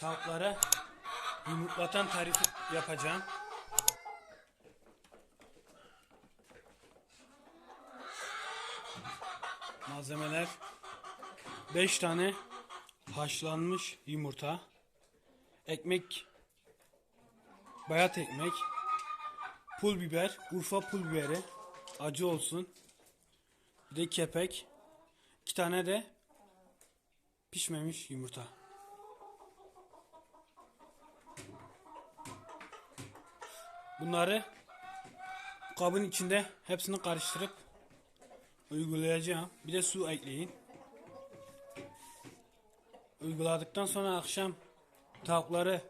tavuklara yumurtlatan tarifi yapacağım. Malzemeler 5 tane haşlanmış yumurta, ekmek, bayat ekmek, pul biber, Urfa pul biberi, acı olsun. Bir de kepek, iki tane de pişmemiş yumurta. Bunları kabın içinde hepsini karıştırıp uygulayacağım. Bir de su ekleyin. Uyguladıktan sonra akşam tavukları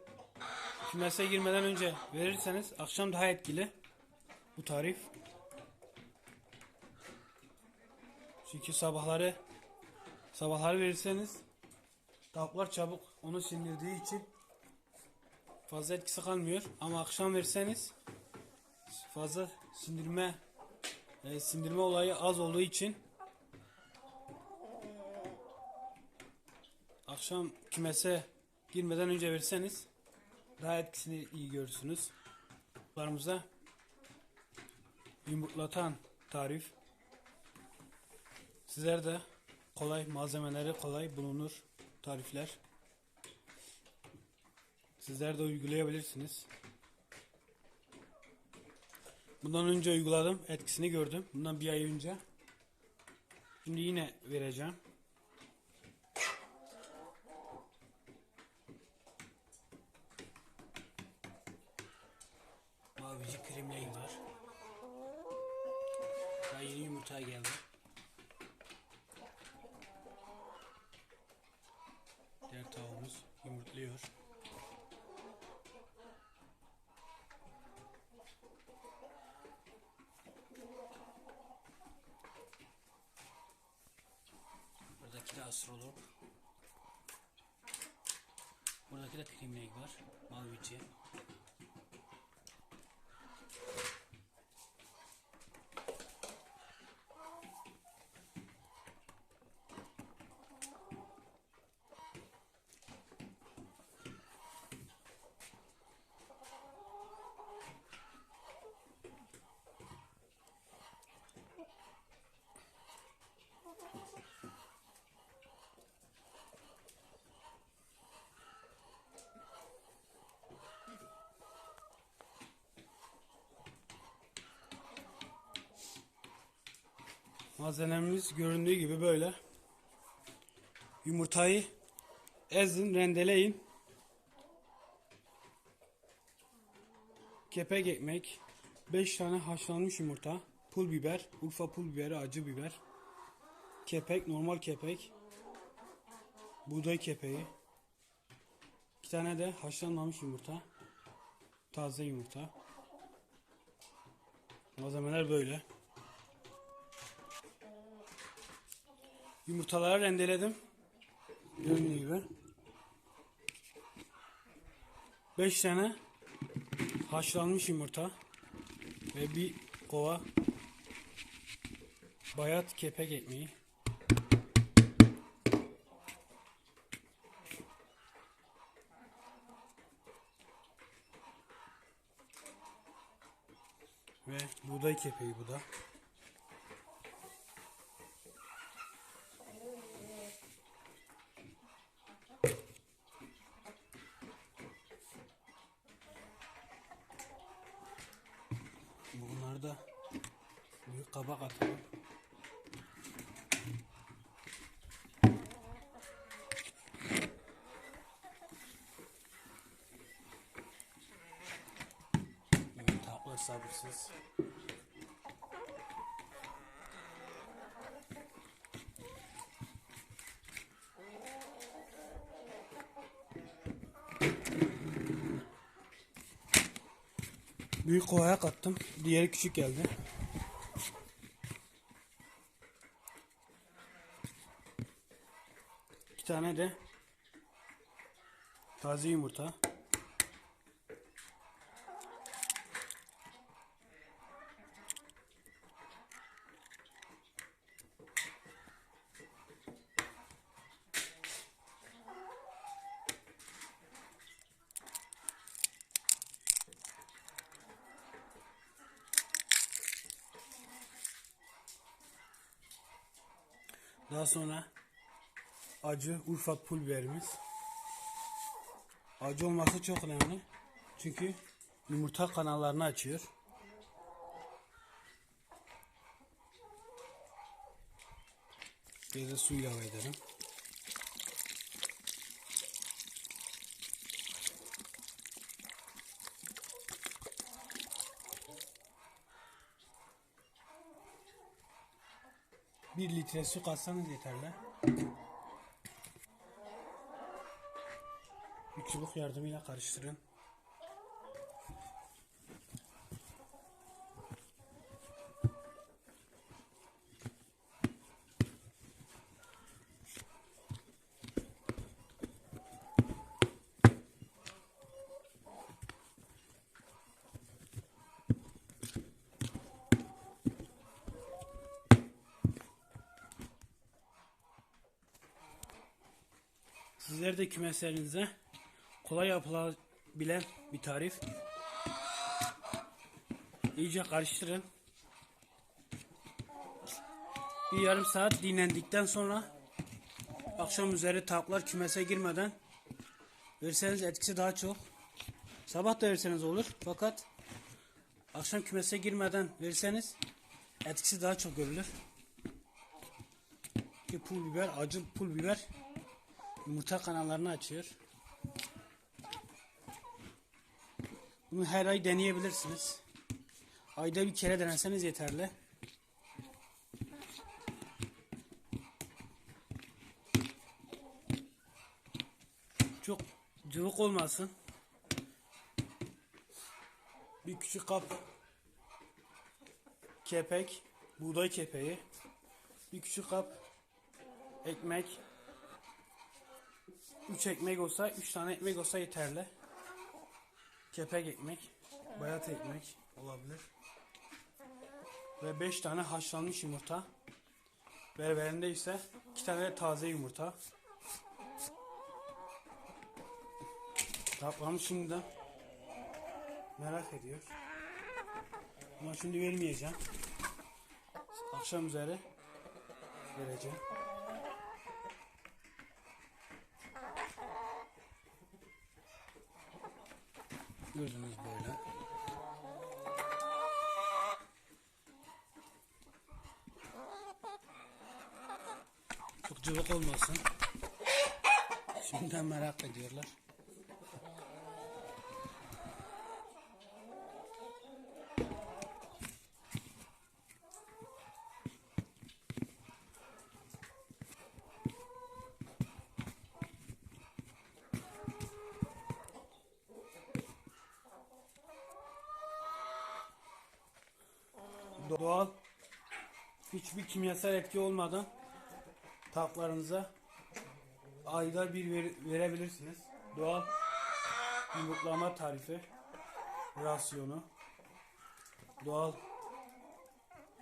kümese girmeden önce verirseniz akşam daha etkili bu tarif. Çünkü sabahları sabahları verirseniz tavuklar çabuk onu sindirdiği için fazla etkisi kalmıyor. Ama akşam verirseniz fazla sindirme e, sindirme olayı az olduğu için akşam kümese girmeden önce verirseniz daha etkisini iyi görürsünüz. Larımıza yumurtlatan tarif. Sizler de kolay malzemeleri kolay bulunur tarifler. Sizler de uygulayabilirsiniz. Bundan önce uyguladım. Etkisini gördüm. Bundan bir ay önce. Şimdi yine vereceğim. Mavici kremleyi var. Daha yeni yumurta geldi. Astrolog. Buradaki de kremlek var. Mavici. Malzememiz göründüğü gibi böyle. Yumurtayı ezin, rendeleyin. Kepek ekmek, 5 tane haşlanmış yumurta, pul biber, Urfa pul biberi, acı biber, kepek, normal kepek, buğday kepeği, 2 tane de haşlanmamış yumurta, taze yumurta. Malzemeler böyle. Yumurtaları rendeledim. Gördüğünüz gibi. 5 tane haşlanmış yumurta ve bir kova bayat kepek ekmeği. Ve buğday kepeği bu da. Bunları da büyük kabak atalım. Evet, tavuklar sabırsız. Büyük kovaya kattım. Diğeri küçük geldi. İki tane de taze yumurta. Daha sonra acı Urfa pul biberimiz. Acı olması çok önemli. Çünkü yumurta kanallarını açıyor. Bir de su ilave edelim. Bir litre su katsanız yeterli. Çubuk yardımıyla karıştırın. Sizler de kümeslerinize kolay yapılabilen bir tarif. İyice karıştırın. Bir yarım saat dinlendikten sonra akşam üzeri tavuklar kümese girmeden verseniz etkisi daha çok. Sabah da verseniz olur fakat akşam kümese girmeden verseniz etkisi daha çok görülür. Ki pul biber, acı pul biber yumurta kanallarını açıyor. Bunu her ay deneyebilirsiniz. Ayda bir kere deneseniz yeterli. Çok cıvık olmasın. Bir küçük kap kepek, buğday kepeği, bir küçük kap ekmek, 3 ekmek olsa, 3 tane ekmek olsa yeterli. Kepek ekmek, bayat ekmek olabilir. Ve 5 tane haşlanmış yumurta. Berberinde ise 2 tane de taze yumurta. Taplamı şimdiden merak ediyor. Ama şimdi vermeyeceğim. Akşam üzeri vereceğim. Gördüğünüz böyle. Çok cıvık olmasın. Şimdiden merak ediyorlar. Doğal hiçbir kimyasal etki olmadan tavuklarınıza ayda bir ver- verebilirsiniz. Doğal yumurtlama tarifi, rasyonu, doğal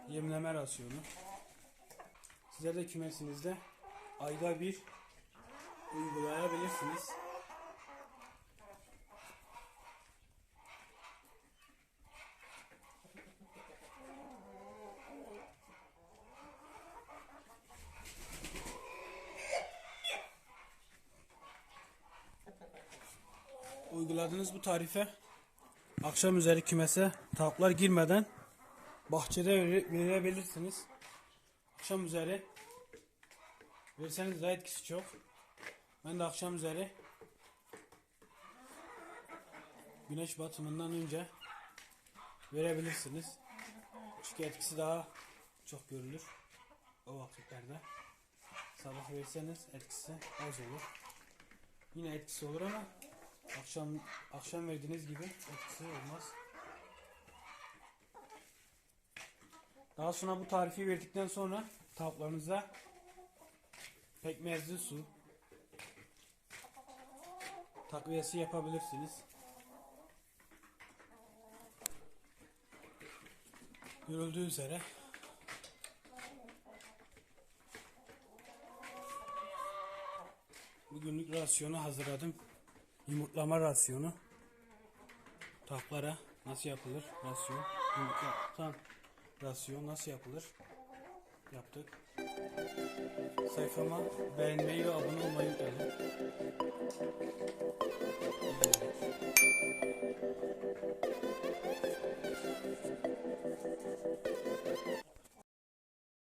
yemleme rasyonu. Sizler de kümesinizde ayda bir uygulayabilirsiniz. Uyguladığınız bu tarife akşam üzeri kümese tavuklar girmeden bahçede vere- verebilirsiniz. Akşam üzeri verseniz daha etkisi çok. Ben de akşam üzeri güneş batımından önce verebilirsiniz. Çünkü etkisi daha çok görülür o vakitlerde. Sabah verseniz etkisi az olur. Yine etkisi olur ama Akşam akşam verdiğiniz gibi etkisi olmaz. Daha sonra bu tarifi verdikten sonra tavuklarınıza pekmezli su takviyesi yapabilirsiniz. Görüldüğü üzere bugünlük rasyonu hazırladım yumurtlama rasyonu. Taklara nasıl yapılır? Rasyon. Yumurtlatan rasyon nasıl yapılır? Yaptık. Sayfama beğenmeyi ve abone olmayı unutmayın.